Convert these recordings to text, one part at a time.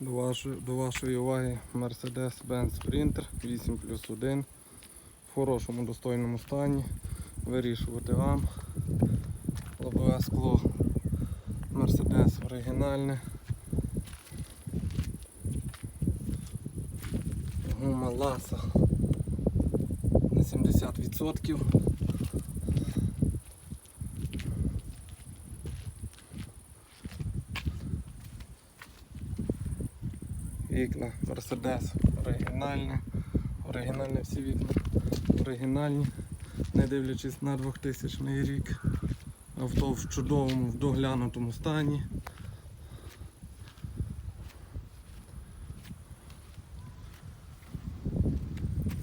До вашої, до вашої уваги Mercedes-Benz Sprinter 8 плюс 1 в хорошому достойному стані. Вирішувати вам. Лобове скло Mercedes оригінальне. Гума ласа на 70%. Вікна Mercedes оригінальні. Оригінальні всі вікна. Оригінальні. Не дивлячись на 2000 рік. Авто в чудовому, в доглянутому стані.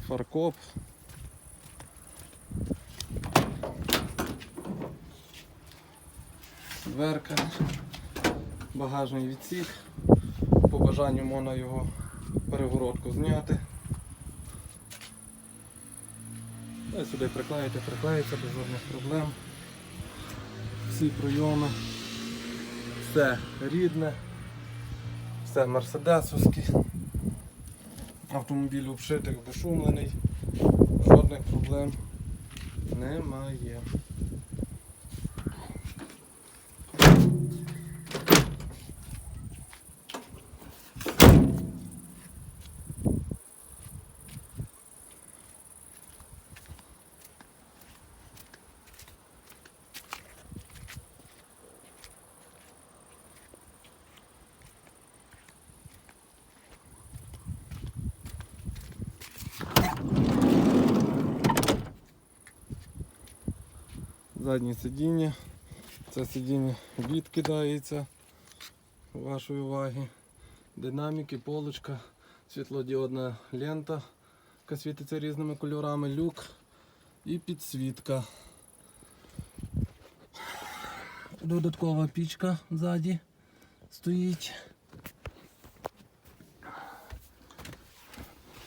Фаркоп. Дверка, багажний відсік. Бажанню можна його перегородку зняти. Та сюди приклеїти, приклеїться без жодних проблем. Всі прийоми, все рідне, все мерседесовське. Автомобіль обшитий, обешумлений, жодних проблем немає. Заднє сидіння. Це сидіння відкидається вашої уваги. Динаміки, полочка, світлодіодна лента, яка світиться різними кольорами, люк і підсвітка. Додаткова пічка ззаді стоїть.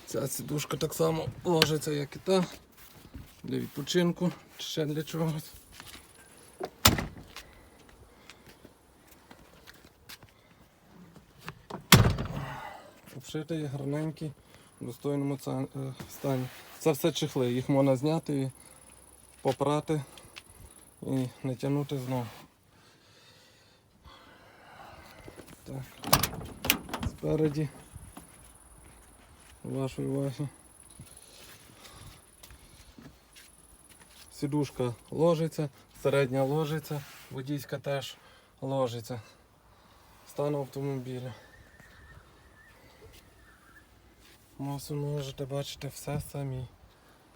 Ця сідушка так само ложиться, як і та, для відпочинку, чи ще для чогось. Обшитий, гарненький, в достойному е, стані. Це все чехли, їх можна зняти і попрати і не тягнути знову. Так. Спереді вашої уваги. Сідушка ложиться, середня ложиться, водійська теж ложиться. Стан автомобіля. Масу можете бачити все самі.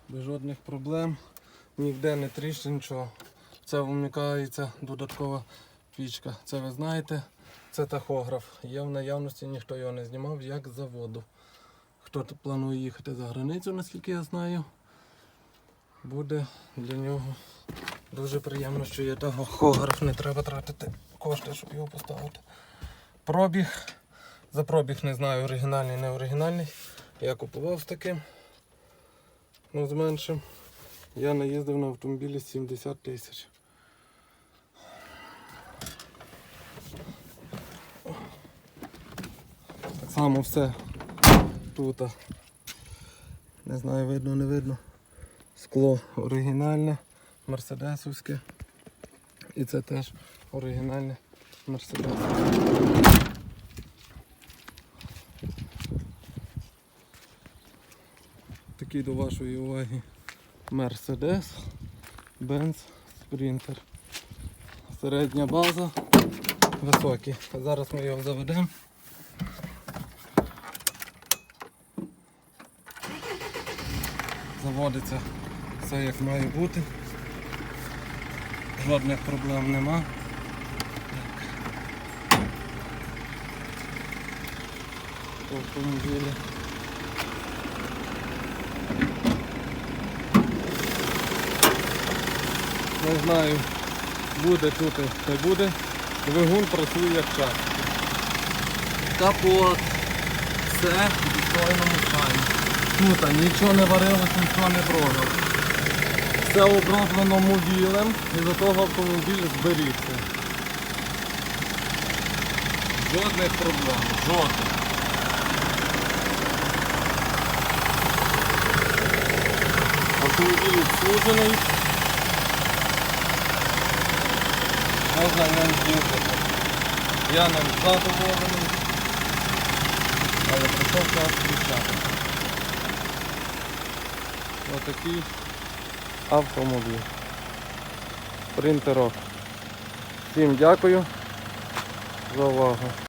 Без жодних проблем. Ніде не тріщин нічого. Це вмикається додаткова пічка. Це ви знаєте, це тахограф. Є в наявності, ніхто його не знімав, як заводу. Хто планує їхати за границю, наскільки я знаю, буде для нього дуже приємно, що є тахограф. Не треба тратити кошти, щоб його поставити. Пробіг. За пробіг не знаю, оригінальний, не оригінальний. Я купував з таким. Ну, з меншим. Я наїздив на автомобілі 70 тисяч. Так само все тут. Не знаю, видно, не видно. Скло оригінальне, мерседесовське. І це теж оригінальне мерседесовське. Такий до вашої уваги Mercedes Benz Sprinter. Середня база, високий. Зараз ми його заведемо. Заводиться все як має бути. Жодних проблем нема. Автомобілі. Не знаю, буде тут, хай буде. Двигун працює як час. Капот. Все в достойному стані. Тут нічого не варилось, нічого не бродило все оброблено мувілем і до того автомобіль зберігся. Жодних проблем, жодних. Автомобіль обслужений. Можна ним їздити. Я ним задоволений, але прийшов час включати. такий автомобіль. Принтерок. Всім дякую за увагу.